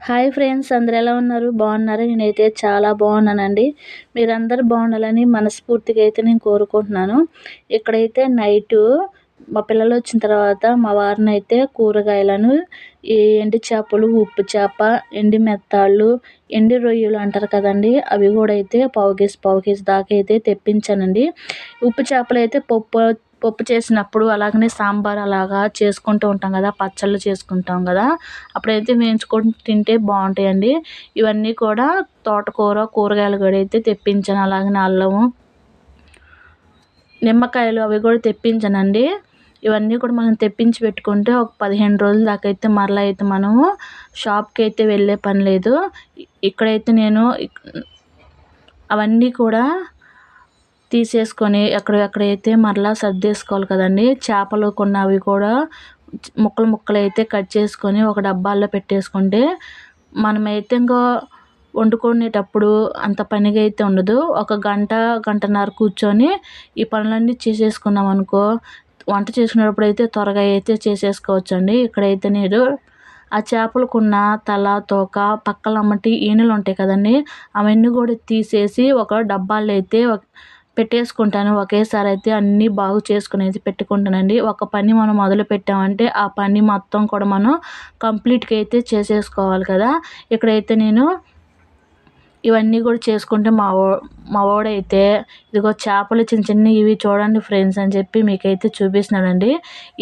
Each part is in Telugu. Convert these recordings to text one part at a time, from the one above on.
హాయ్ ఫ్రెండ్స్ అందరు ఎలా ఉన్నారు? బాగున్నారు? నేనైతే చాలా బాగున్నానండి. మీరందరూ బాగుండాలని మనస్ఫూర్తిగా అయితే నేను కోరుకుంటున్నాను. ఇక్కడైతే నైటు మా పిల్లలు వచ్చిన తర్వాత మా వారిని అయితే కూరగాయలను ఈ ఎండి చేపలు ఉప్పు చేప ఎండి మెత్తాళ్ళు ఎండి రొయ్యలు అంటారు కదండి అవి కూడా అయితే పావు కేజీ పావు కేజీ దాకా అయితే తెప్పించానండి. ఉప్పు చేపలు అయితే పప్పు పప్పు చేసినప్పుడు అలాగనే సాంబార్ అలాగా చేసుకుంటూ ఉంటాం కదా పచ్చళ్ళు చేసుకుంటాం కదా. అప్పుడైతే వేయించుకొని తింటే బాగుంటాయండి. ఇవన్నీ కూడా తోటకూర కూరగాయలు కూడా అయితే తెప్పించాను. అలాగనే అల్లము నిమ్మకాయలు అవి కూడా తెప్పించానండి. ఇవన్నీ కూడా మనం తెప్పించి పెట్టుకుంటే ఒక పదిహేను రోజుల దాకా అయితే మరలా అయితే మనము షాప్కి అయితే వెళ్ళే పని లేదు. ఇక్కడైతే నేను అవన్నీ కూడా తీసేసుకొని ఎక్కడెక్కడైతే మరలా సర్దేసుకోవాలి కదండి చేపలు కొన్నవి కూడా ముక్కలు ముక్కలు అయితే కట్ చేసుకొని ఒక డబ్బాల్లో పెట్టేసుకుంటే మనమైతే ఇంకా వండుకునేటప్పుడు అంత పనిగా అయితే ఉండదు. ఒక గంట గంటన్నర కూర్చొని ఈ పనులన్నీ చేసేసుకున్నాం అనుకో వంట చేసుకునేటప్పుడు అయితే త్వరగా అయితే చేసేసుకోవచ్చు అండి ఇక్కడైతే నేను ఆ చేపలకున్న తల తోక పక్కల అమ్మటి ఈనెలు ఉంటాయి కదండి అవన్నీ కూడా తీసేసి ఒక డబ్బాల్లో అయితే పెట్టేసుకుంటాను. ఒకేసారి అయితే అన్నీ బాగు చేసుకుని అయితే పెట్టుకుంటానండి. ఒక పని మనం మొదలు పెట్టామంటే ఆ పని మొత్తం కూడా మనం కంప్లీట్గా అయితే చేసేసుకోవాలి కదా. ఇక్కడైతే నేను ఇవన్నీ కూడా చేసుకుంటే మా వా మా వాడైతే ఇదిగో చేపలు చిన్న చిన్న ఇవి చూడండి ఫ్రెండ్స్ అని చెప్పి మీకైతే చూపిస్తున్నానండి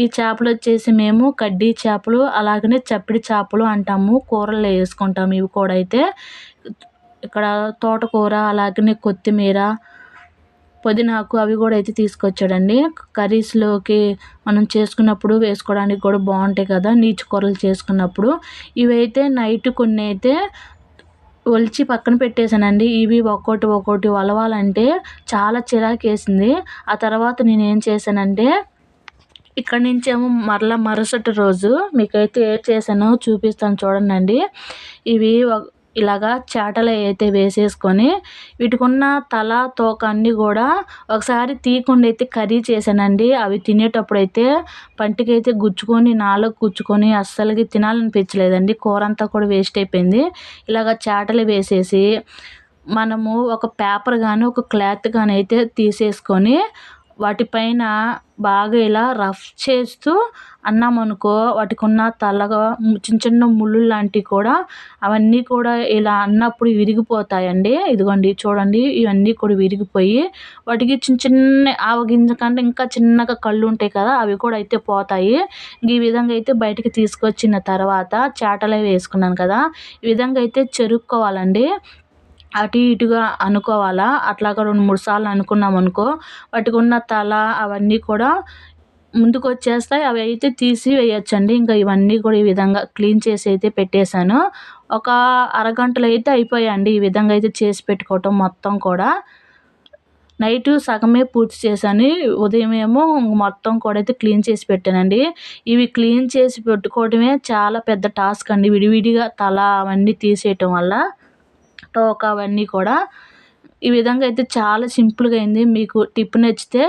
ఈ చేపలు వచ్చేసి మేము కడ్డీ చేపలు అలాగనే చప్పిడి చేపలు అంటాము. కూరల్లో వేసుకుంటాము ఇవి కూడా అయితే. ఇక్కడ తోటకూర అలాగనే కొత్తిమీర పుదీనాకు అవి కూడా అయితే తీసుకొచ్చాడండి. కర్రీస్లోకి మనం చేసుకున్నప్పుడు వేసుకోవడానికి కూడా బాగుంటాయి కదా నీచు కూరలు చేసుకున్నప్పుడు. ఇవైతే నైట్ కొన్ని అయితే ఒలిచి పక్కన పెట్టేశానండి. ఇవి ఒక్కోటి ఒక్కోటి వలవాలంటే చాలా చిరాకేసింది. ఆ తర్వాత నేను ఏం చేశానంటే ఇక్కడ నుంచేమో మరలా మరుసటి రోజు మీకైతే ఏం చేశానో చూపిస్తాను చూడండి ఇవి ఇలాగా చాటలు అయితే వేసేసుకొని వీటికున్న తల తోక అన్నీ కూడా ఒకసారి తీయకుండా అయితే కర్రీ చేశానండి. అవి తినేటప్పుడు అయితే పంటికైతే గుచ్చుకొని నాలుగు గుచ్చుకొని అస్సలకి తినాలనిపించలేదండి. కూర అంతా కూడా వేస్ట్ అయిపోయింది. ఇలాగ చాటలు వేసేసి మనము ఒక పేపర్ కానీ ఒక క్లాత్ కానీ అయితే తీసేసుకొని వాటిపైన బాగా ఇలా రఫ్ చేస్తూ అన్నామనుకో వాటికి ఉన్న తలగా చిన్న చిన్న ముళ్ళు లాంటివి కూడా అవన్నీ కూడా ఇలా అన్నప్పుడు విరిగిపోతాయండి. ఇదిగోండి చూడండి ఇవన్నీ కూడా విరిగిపోయి వాటికి చిన్న చిన్న ఆవగింజ కంటే ఇంకా చిన్నగా కళ్ళు ఉంటాయి కదా అవి కూడా అయితే పోతాయి. ఈ విధంగా అయితే బయటికి తీసుకొచ్చిన తర్వాత చేటలే వేసుకున్నాను కదా ఈ విధంగా అయితే చెరుక్కోవాలండి. అటు ఇటుగా అనుకోవాలా? అట్లాగా రెండు మూడు సార్లు అనుకున్నాం అనుకో వాటికి ఉన్న తల అవన్నీ కూడా ముందుకు వచ్చేస్తాయి అవి అయితే తీసి వేయచ్చండి ఇంకా ఇవన్నీ కూడా ఈ విధంగా క్లీన్ చేసి అయితే పెట్టేశాను. ఒక అరగంటలో అయితే అయిపోయాయండి. ఈ విధంగా అయితే చేసి పెట్టుకోవటం మొత్తం కూడా. నైట్ సగమే పూర్తి చేశాను. ఉదయం ఏమో మొత్తం కూడా అయితే క్లీన్ చేసి పెట్టానండి. ఇవి క్లీన్ చేసి పెట్టుకోవడమే చాలా పెద్ద టాస్క్ అండి. విడివిడిగా తల అవన్నీ తీసేయటం వల్ల. టోక అవన్నీ కూడా. ఈ విధంగా అయితే చాలా సింపుల్గా అయింది. మీకు టిప్ నచ్చితే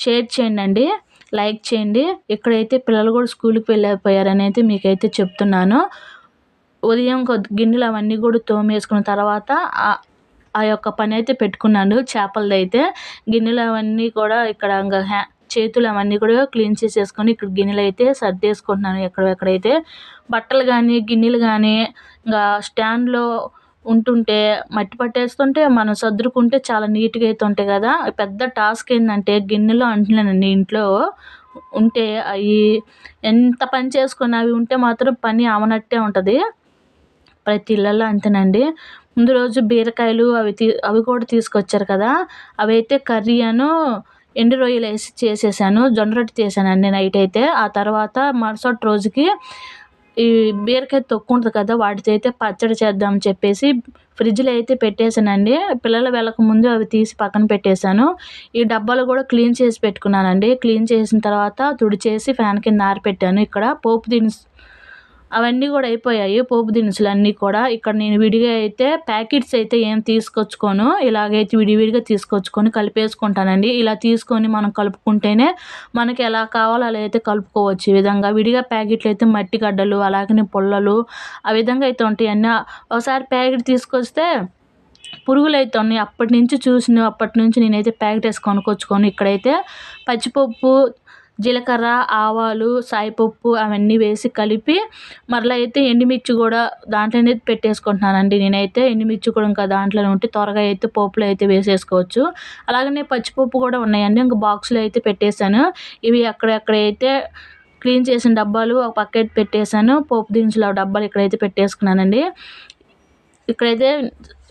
షేర్ చేయండి లైక్ చేయండి. ఇక్కడైతే పిల్లలు కూడా స్కూల్కి వెళ్ళిపోయారని అయితే మీకైతే చెప్తున్నాను. ఉదయం గిన్నెలు అవన్నీ కూడా తోమేసుకున్న తర్వాత ఆ యొక్క పని అయితే పెట్టుకున్నాను చేపలది అయితే. గిన్నెలు అవన్నీ కూడా ఇక్కడ ఇంకా హ్యా చేతులు అవన్నీ కూడా క్లీన్ చేసేసుకొని ఇక్కడ గిన్నెలు అయితే సర్దేసుకుంటున్నాను ఎక్కడెక్కడైతే బట్టలు కానీ గిన్నెలు కానీ ఇంకా స్టాండ్లో ఉంటుంటే మట్టి పట్టేస్తుంటే మనం సర్దుకుంటే చాలా నీట్గా అయితే ఉంటాయి కదా. పెద్ద టాస్క్ ఏంటంటే గిన్నెలో అంటున్నానండి ఇంట్లో ఉంటే అవి ఎంత పని చేసుకుని అవి ఉంటే మాత్రం పని అవనట్టే ఉంటుంది. ప్రతి ఇళ్ళల్లో అంతేనండి. ముందు రోజు బీరకాయలు అవి తీ అవి కూడా తీసుకొచ్చారు కదా. అవి అయితే కర్రీ అను ఎండు రొయ్యలు వేసి చేసేసాను. జొన్న రొట్టె చేశానండి నైట్ అయితే. ఆ తర్వాత మరుసటి రోజుకి ఈ బీరకాయ తొక్కు ఉంటుంది కదా వాటితో అయితే పచ్చడి చేద్దాం చెప్పేసి ఫ్రిడ్జ్లో అయితే పెట్టేశానండి. పిల్లలు వెళ్ళక ముందు అవి తీసి పక్కన పెట్టేశాను. ఈ డబ్బాలు కూడా క్లీన్ చేసి పెట్టుకున్నానండి. క్లీన్ చేసిన తర్వాత తుడిచేసి ఫ్యాన్ కింద ఆరిపెట్టాను. ఇక్కడ పోపు దినుసు అవన్నీ కూడా అయిపోయాయి. పోపు దినుసులు అన్నీ కూడా. ఇక్కడ నేను విడిగా అయితే ప్యాకెట్స్ అయితే ఏం తీసుకొచ్చుకోను. ఇలాగైతే విడివిడిగా తీసుకొచ్చుకొని కలిపేసుకుంటానండి. ఇలా తీసుకొని మనం కలుపుకుంటేనే మనకి ఎలా కావాలో అలా అయితే కలుపుకోవచ్చు. ఈ విధంగా విడిగా ప్యాకెట్లు అయితే మట్టి గడ్డలు అలాగనే పుల్లలు ఆ విధంగా అయితే ఉంటాయి. అన్నీ ఒకసారి ప్యాకెట్ తీసుకొస్తే పురుగులు అయితే ఉన్నాయి. అప్పటి నుంచి చూసిన అప్పటి నుంచి నేనైతే ప్యాకెట్ వేసి కొనుక్కొచ్చుకొని. ఇక్కడైతే పచ్చిపప్పు జీలకర్ర ఆవాలు సాయిపప్పు అవన్నీ వేసి కలిపి మరలా అయితే ఎండుమిర్చి కూడా దాంట్లోనే పెట్టేసుకుంటున్నానండి నేనైతే. ఎండుమిర్చి కూడా ఇంకా దాంట్లోనే ఉంటే త్వరగా అయితే పోపులో అయితే వేసేసుకోవచ్చు. అలాగనే పచ్చిపప్పు కూడా ఉన్నాయండి. ఇంకా బాక్స్లో అయితే పెట్టేశాను. ఇవి అక్కడెక్కడైతే క్లీన్ చేసిన డబ్బాలు ఒక పక్కన పెట్టేశాను. పోపు దినుసులు ఆ డబ్బాలు ఇక్కడైతే పెట్టేసుకున్నానండి. ఇక్కడైతే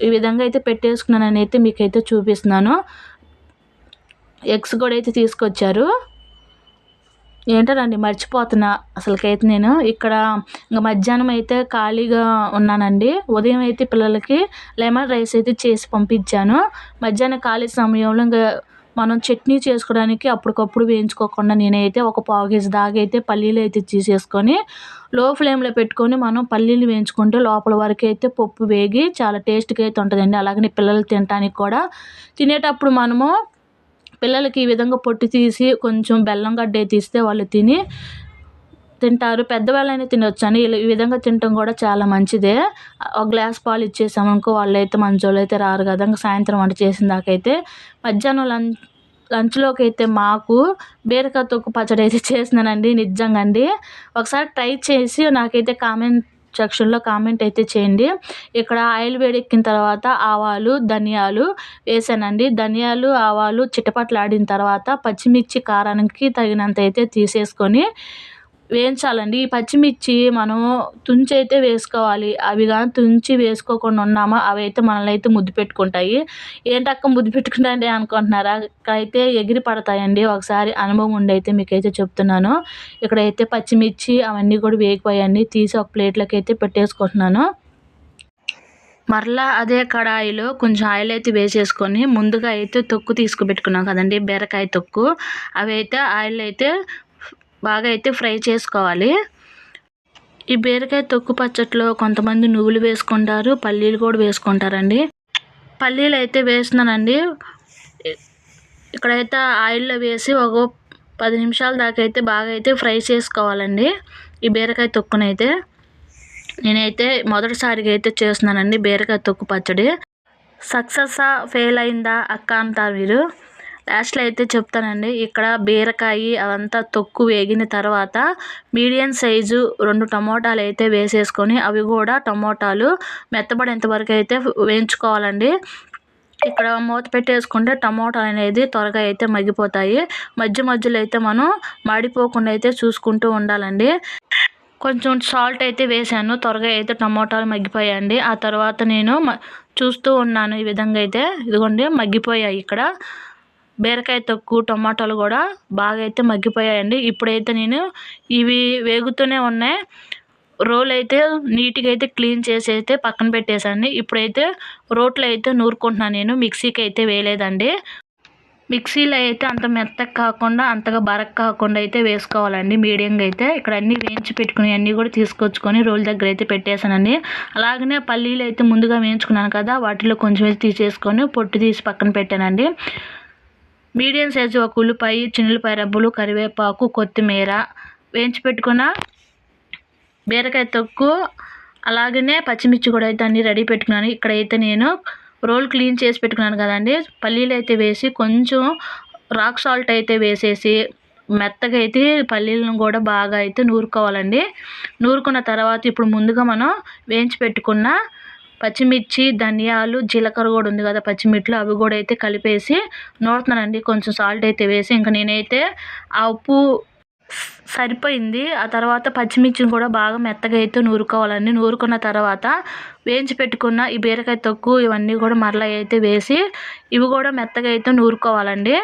ఈ విధంగా అయితే పెట్టేసుకున్నానని అయితే మీకైతే చూపిస్తున్నాను. ఎగ్స్ కూడా అయితే తీసుకొచ్చారు. ఏంటోనండి మర్చిపోతున్నా. అసలుకైతే నేను ఇక్కడ ఇంకా మధ్యాహ్నం అయితే ఖాళీగా ఉన్నానండి. ఉదయం అయితే పిల్లలకి లెమన్ రైస్ అయితే చేసి పంపించాను. మధ్యాహ్నం ఖాళీ సమయంలో ఇంకా మనం చట్నీ చేసుకోవడానికి అప్పటికప్పుడు వేయించుకోకుండా నేనైతే ఒక పావు కేజీ దాకా అయితే పల్లీలు అయితే తీసేసుకొని లో ఫ్లేమ్లో పెట్టుకొని మనం పల్లీలు వేయించుకుంటే లోపల వరకు అయితే పప్పు వేగి చాలా టేస్ట్గా అయితే ఉంటుందండి. అలాగనే పిల్లలు తినడానికి కూడా. తినేటప్పుడు మనము పిల్లలకి ఈ విధంగా పొట్టు తీసి కొంచెం బెల్లం గడ్డ తీస్తే వాళ్ళు తిని తింటారు. పెద్దవాళ్ళైనా తినొచ్చు అని ఈ విధంగా తినటం కూడా చాలా మంచిదే. ఒక గ్లాస్ పాలు ఇచ్చేసామనుకో వాళ్ళైతే మంచోళ్ళు అయితే రారు కదా. ఇంకా సాయంత్రం వంట చేసిన దాకైతే మధ్యాహ్నం లంచ్ లంచ్లోకి అయితే మాకు బీరకాయ తొక్కు పచ్చడి అయితే చేసినానండి. నిజంగా అండి. ఒకసారి ట్రై చేసి నాకైతే కామెంట్ సెక్షన్లో కామెంట్ అయితే చేయండి. ఇక్కడ ఆయిల్ వేడెక్కిన తర్వాత ఆవాలు ధనియాలు వేసానండి. ధనియాలు ఆవాలు చిటపటలాడిన తర్వాత పచ్చిమిర్చి కారానికి తగినంత అయితే తీసేసుకొని వేయించాలండి. ఈ పచ్చిమిర్చి మనం తుంచి అయితే వేసుకోవాలి. అవి కానీ తుంచి వేసుకోకుండా ఉన్నామా అవి అయితే మనల్ని అయితే ముద్దు పెట్టుకుంటాయి. ఏంటక్క ముద్దు పెట్టుకుంటాయండి అనుకుంటున్నారా? ఇక్కడైతే ఎగిరి పడతాయండి. ఒకసారి అనుభవం ఉండి అయితే మీకైతే చెప్తున్నాను. ఇక్కడైతే పచ్చిమిర్చి అవన్నీ కూడా వేగిపోయాయండి. తీసి ఒక ప్లేట్లోకి అయితే పెట్టేసుకుంటున్నాను. మరలా అదే కడాయిలో కొంచెం ఆయిల్ అయితే వేసేసుకొని ముందుగా అయితే తొక్కు తీసుకుపెట్టుకున్నాం కదండి. బీరకాయ తొక్కు. అవి అయితే ఆయిల్ అయితే బాగా అయితే ఫ్రై చేసుకోవాలి. ఈ బీరకాయ తొక్కు పచ్చట్లో కొంతమంది నువ్వులు వేసుకుంటారు పల్లీలు కూడా వేసుకుంటారండి. పల్లీలు అయితే వేస్తున్నానండి. ఇక్కడైతే ఆయిల్లో వేసి ఒక పది నిమిషాల దాకా అయితే బాగా అయితే ఫ్రై చేసుకోవాలండి. ఈ బీరకాయ తొక్కునైతే. నేనైతే మొదటిసారిగా అయితే చేస్తున్నానండి బీరకాయ తొక్కు పచ్చడి. సక్సెస్సా ఫెయిల్ అయిందా అక్క అంటారు మీరు. లాస్ట్లో అయితే చెప్తానండి ఇక్కడ బీరకాయ అవంతా తొక్కు వేగిన తర్వాత మీడియం సైజు రెండు టమోటాలు అయితే వేసేసుకొని అవి కూడా టమోటాలు మెత్తబడేంత వరకు అయితే వేయించుకోవాలండి. ఇక్కడ మూత పెట్టేసుకుంటే టమోటాలు అనేది త్వరగా అయితే మగ్గిపోతాయి. మధ్య మధ్యలో అయితే మనం మాడిపోకుండా అయితే చూసుకుంటూ ఉండాలండి. కొంచెం సాల్ట్ అయితే వేసాను త్వరగా అయితే టమోటాలు మగ్గిపోయాయండి. ఆ తర్వాత నేను చూస్తూ ఉన్నాను ఈ విధంగా అయితే. ఇదిగోండి మగ్గిపోయాయి ఇక్కడ. బీరకాయ తొక్కు టమాటాలు కూడా బాగా అయితే మగ్గిపోయాయండి. ఇప్పుడైతే నేను ఇవి వేగుతూనే ఉన్నాయి. రోల్ అయితే నీట్గా అయితే క్లీన్ చేసి అయితే పక్కన పెట్టేశాను. ఇప్పుడైతే రోట్లో అయితే నూరుకుంటున్నాను నేను. మిక్సీకి అయితే వేయలేదండి. మిక్సీలో అయితే అంత మెత్తగా కాకుండా అంతగా బరక్ కాకుండా అయితే వేసుకోవాలండి. మీడియంగా అయితే ఇక్కడ అన్నీ వేయించి పెట్టుకుని అన్నీ కూడా తీసుకొచ్చుకొని రోల్ దగ్గర అయితే పెట్టేశానండి. అలాగనే పల్లీలు అయితే ముందుగా వేయించుకున్నాను కదా వాటిలో కొంచెం అయితే తీసేసుకొని పొట్టు తీసి పక్కన పెట్టానండి. మీడియం సైజు ఒక ఉల్లిపాయ చిన్నులపాయ రబ్బులు కరివేపాకు కొత్తిమీర వేయించి పెట్టుకున్న బీరకాయ తొక్కు అలాగనే పచ్చిమిర్చి కూడా అయితే అన్నీ రెడీ పెట్టుకున్నాను. ఇక్కడైతే నేను రోల్ క్లీన్ చేసి పెట్టుకున్నాను కదండి. పల్లీలు అయితే వేసి కొంచెం రాక్ సాల్ట్ అయితే వేసేసి మెత్తగా అయితే పల్లీలను కూడా బాగా అయితే నూరుకోవాలండి. నూరుకున్న తర్వాత ఇప్పుడు ముందుగా మనం వేయించి పెట్టుకున్న పచ్చిమిర్చి ధనియాలు జీలకర్ర కూడా ఉంది కదా పచ్చిమిర్చిలు. అవి కూడా అయితే కలిపేసి నూరుతున్నానండి. కొంచెం సాల్ట్ అయితే వేసి ఇంకా నేనైతే ఆ ఉప్పు సరిపోయింది. ఆ తర్వాత పచ్చిమిర్చిని కూడా బాగా మెత్తగా అయితే నూరుకోవాలండి. నూరుకున్న తర్వాత వేయించి పెట్టుకున్న ఈ బీరకాయ తొక్కు ఇవన్నీ కూడా మరలా అయితే వేసి ఇవి కూడా మెత్తగా అయితే నూరుకోవాలండి.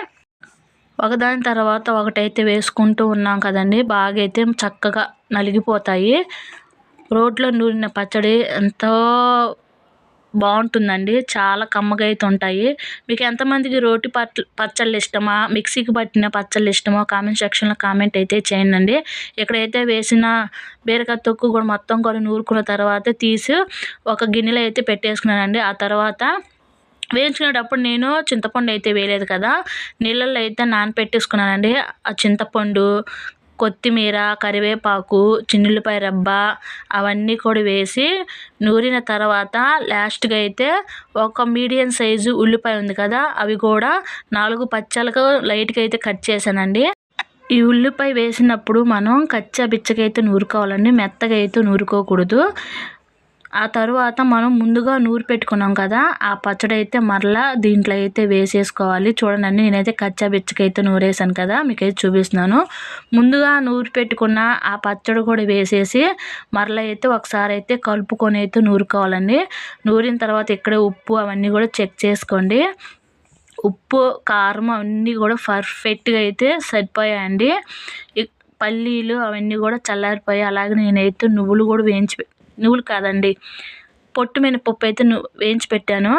ఒకదాని తర్వాత ఒకటైతే వేసుకుంటూ ఉన్నాం కదండి. బాగా అయితే చక్కగా నలిగిపోతాయి. రోడ్లో నూరిన పచ్చడి ఎంతో బాగుంటుందండి. చాలా కమ్మగా అయితే ఉంటాయి మీకు ఎంతమందికి రోటి పట్ పచ్చళ్ళు ఇష్టమా? మిక్సీకి పట్టిన పచ్చళ్ళు ఇష్టమో? కామెంట్ సెక్షన్లో కామెంట్ అయితే చేయండి ఇక్కడైతే వేసిన బీరకాయ తొక్కు కూడా మొత్తం కూడా నూరుకున్న తర్వాత తీసి ఒక గిన్నెలో అయితే పెట్టేసుకున్నానండి. ఆ తర్వాత వేయించుకునేటప్పుడు నేను చింతపండు అయితే వేయలేదు కదా. నీళ్ళల్లో అయితే నానపెట్టేసుకున్నానండి. ఆ చింతపండు కొత్తిమీర కరివేపాకు చిన్నులపాయ రబ్బ అవన్నీ కూడా వేసి నూరిన తర్వాత లాస్ట్గా అయితే ఒక మీడియం సైజు ఉల్లిపాయ ఉంది కదా అవి కూడా నాలుగు పచ్చలకు లైట్గా అయితే కట్ చేశానండి. ఈ ఉల్లిపాయ వేసినప్పుడు మనం కచ్చా బిచ్చకైతే నూరుకోవాలండి మెత్తగా అయితే నూరుకోకూడదు. ఆ తరువాత మనం ముందుగా నూరు పెట్టుకున్నాం కదా ఆ పచ్చడి అయితే మరలా దీంట్లో అయితే వేసేసుకోవాలి. చూడండి నేనైతే కచ్చా అయితే నూరేసాను కదా మీకైతే చూపిస్తున్నాను. ముందుగా నూరు పెట్టుకున్న ఆ పచ్చడి కూడా వేసేసి మరలా అయితే ఒకసారి అయితే కలుపుకొని అయితే నూరుకోవాలండి. నూరిన తర్వాత ఇక్కడ ఉప్పు అవన్నీ కూడా చెక్ చేసుకోండి. ఉప్పు కారం అవన్నీ కూడా పర్ఫెక్ట్గా అయితే సరిపోయాయండి. పల్లీలు అవన్నీ కూడా చల్లారిపోయి అలాగే నేనైతే నువ్వులు కూడా వేయించి నువ్వులు కాదండి. పొట్టు మినపప్పు అయితే వేయించి పెట్టాను.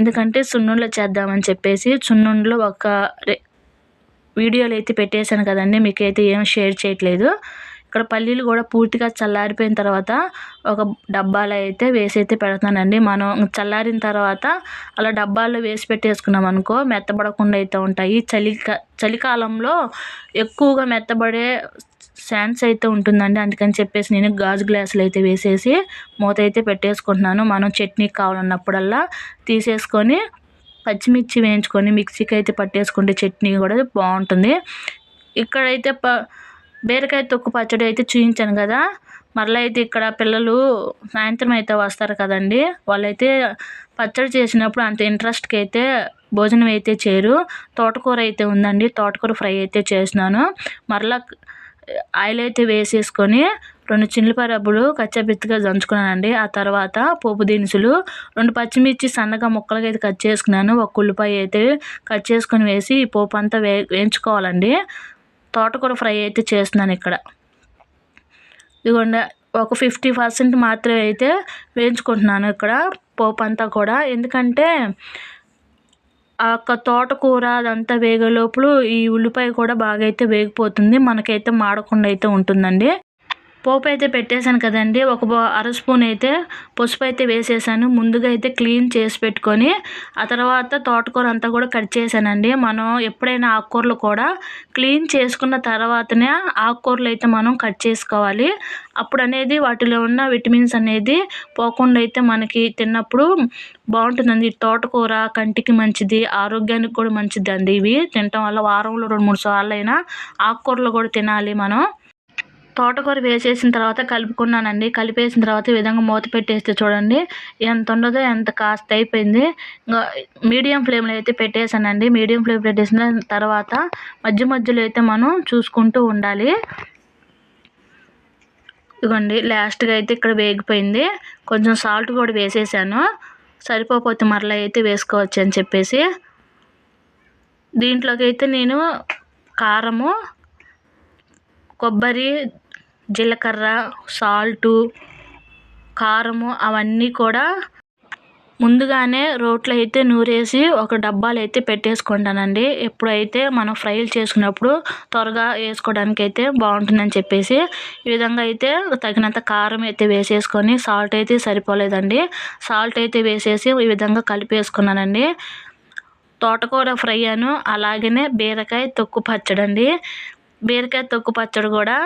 ఎందుకంటే సున్నుండలు చేద్దామని చెప్పేసి సున్నుండలో ఒక వీడియోలు అయితే పెట్టేశాను కదండి. మీకైతే ఏం షేర్ చేయట్లేదు. ఇక్కడ పల్లీలు కూడా పూర్తిగా చల్లారిపోయిన తర్వాత ఒక డబ్బాలో అయితే వేసి అయితే పెడతానండి మనం చల్లారిన తర్వాత అలా డబ్బాల్లో వేసి పెట్టేసుకున్నాం అనుకో మెత్తబడకుండా అయితే ఉంటాయి. చలిక చలికాలంలో ఎక్కువగా మెత్తబడే శాన్స్ అయితే ఉంటుందండి. అందుకని చెప్పేసి నేను గాజు గ్లాసులు అయితే వేసేసి మూత అయితే పెట్టేసుకుంటున్నాను. మనం చట్నీ కావాలన్నప్పుడల్లా తీసేసుకొని పచ్చిమిర్చి వేయించుకొని మిక్సీకి అయితే పట్టేసుకుంటే చట్నీ కూడా బాగుంటుంది. ఇక్కడైతే ప బీరకాయ తొక్కు పచ్చడి అయితే చూపించాను కదా. మరలా అయితే ఇక్కడ పిల్లలు సాయంత్రం అయితే వస్తారు కదండి. వాళ్ళైతే పచ్చడి చేసినప్పుడు అంత ఇంట్రెస్ట్కి అయితే భోజనం అయితే చేయరు. తోటకూర అయితే ఉందండి. తోటకూర ఫ్రై అయితే చేసినాను. మరలా ఆయిల్ అయితే వేసేసుకొని రెండు చిల్లిపరబ్బులు రబ్బులు దంచుకున్నానండి. ఆ తర్వాత పోపు దినుసులు రెండు పచ్చిమిర్చి సన్నగా ముక్కలుగా అయితే కట్ చేసుకున్నాను. ఒక ఉల్లిపాయ అయితే కట్ చేసుకొని వేసి ఈ పోపు అంతా వే వేయించుకోవాలండి. తోటకూర ఫ్రై అయితే చేస్తున్నాను ఇక్కడ. ఇదిగోండి ఒక ఫిఫ్టీ పర్సెంట్ మాత్రమే అయితే వేయించుకుంటున్నాను ఇక్కడ పోపు అంతా కూడా. ఎందుకంటే ఆ యొక్క తోటకూర అదంతా వేగే లోపల ఈ ఉల్లిపాయ కూడా బాగా అయితే వేగిపోతుంది. మనకైతే మాడకుండా అయితే ఉంటుందండి. పోపు అయితే పెట్టేశాను కదండి. ఒక అర స్పూన్ అయితే పసుపు అయితే వేసేసాను. ముందుగా అయితే క్లీన్ చేసి పెట్టుకొని ఆ తర్వాత తోటకూర అంతా కూడా కట్ చేశానండి. మనం ఎప్పుడైనా ఆకుకూరలు కూడా క్లీన్ చేసుకున్న తర్వాతనే ఆకుకూరలు అయితే మనం కట్ చేసుకోవాలి. అప్పుడు అనేది వాటిలో ఉన్న విటమిన్స్ అనేది పోకుండా అయితే మనకి తిన్నప్పుడు బాగుంటుందండి. తోటకూర కంటికి మంచిది ఆరోగ్యానికి కూడా మంచిది అండి ఇవి. తినటం వల్ల వారంలో రెండు మూడు సార్లు అయినా ఆకుకూరలు కూడా తినాలి మనం. తోటకూర వేసేసిన తర్వాత కలుపుకున్నానండి. కలిపేసిన తర్వాత ఈ విధంగా మూత పెట్టేస్తే చూడండి ఎంత ఉండదో ఎంత కాస్త అయిపోయింది. ఇంకా మీడియం ఫ్లేమ్లో అయితే పెట్టేశానండి. మీడియం ఫ్లేమ్ పెట్టేసిన తర్వాత మధ్య మధ్యలో అయితే మనం చూసుకుంటూ ఉండాలి. ఇదిగోండి లాస్ట్గా అయితే ఇక్కడ వేగిపోయింది. కొంచెం సాల్ట్ కూడా వేసేసాను. సరిపోతే మరలా అయితే వేసుకోవచ్చు అని చెప్పేసి. దీంట్లోకి అయితే నేను కారము కొబ్బరి జీలకర్ర సాల్టు కారము అవన్నీ కూడా ముందుగానే రోట్లో అయితే నూరేసి ఒక డబ్బాలు అయితే పెట్టేసుకుంటానండి. ఎప్పుడైతే మనం ఫ్రైలు చేసుకున్నప్పుడు త్వరగా వేసుకోవడానికి అయితే బాగుంటుందని చెప్పేసి ఈ విధంగా అయితే తగినంత కారం అయితే వేసేసుకొని సాల్ట్ అయితే సరిపోలేదండి. సాల్ట్ అయితే వేసేసి ఈ విధంగా కలిపేసుకున్నానండి. తోటకూర ఫ్రై అను అలాగనే బీరకాయ తొక్కు పచ్చడండి. బీరకాయ తొక్కు పచ్చడి కూడా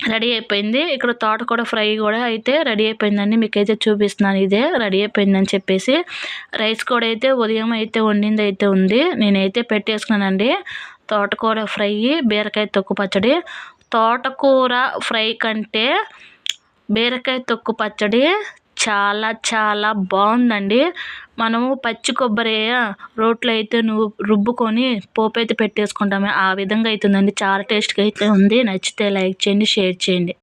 రెడీ అయిపోయింది. ఇక్కడ తోటకూర ఫ్రై కూడా అయితే రెడీ అయిపోయిందండి. మీకైతే చూపిస్తున్నాను ఇదే రెడీ అయిపోయిందని చెప్పేసి. రైస్ కూడా అయితే ఉదయం అయితే వండింది అయితే ఉంది. నేనైతే పెట్టేసుకున్నానండి. తోటకూర ఫ్రై బీరకాయ తొక్కు పచ్చడి. తోటకూర ఫ్రై కంటే బీరకాయ తొక్కు పచ్చడి చాలా చాలా బాగుందండి. మనము పచ్చి కొబ్బరి రోట్లో అయితే నువ్వు రుబ్బుకొని పోపు అయితే పెట్టేసుకుంటాము. ఆ విధంగా అవుతుందండి చాలా టేస్ట్గా అయితే ఉంది. నచ్చితే లైక్ చేయండి షేర్ చేయండి.